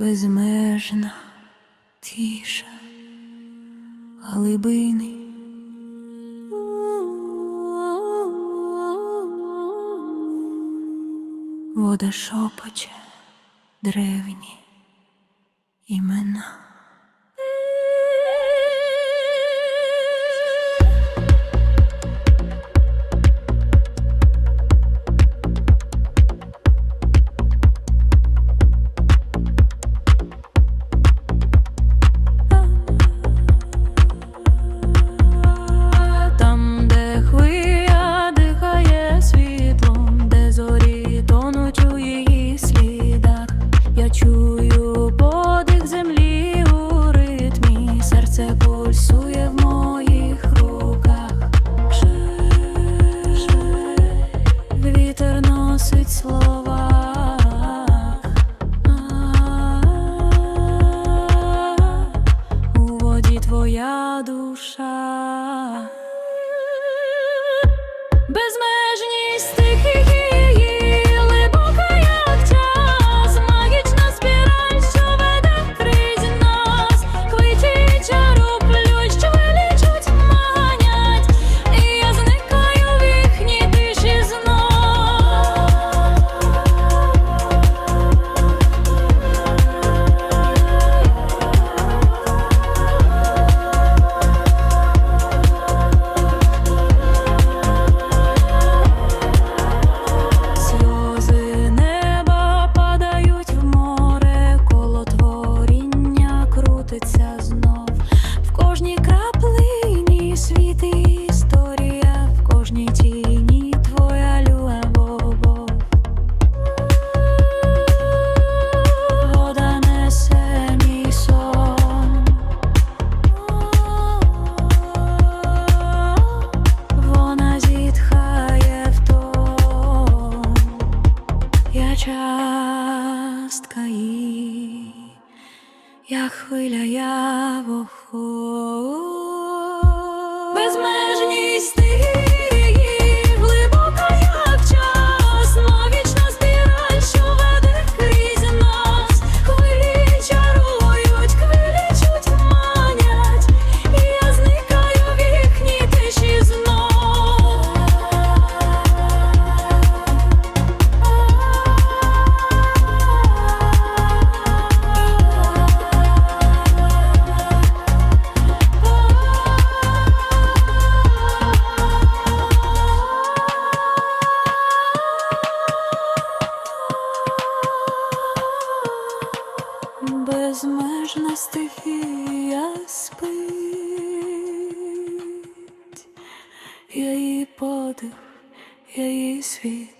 безмежна тиша глибини. Вода шопоче древні імена. Business. Я хвиля я вохо безмежність. безмежна стихія спить, я її подих, я її світ.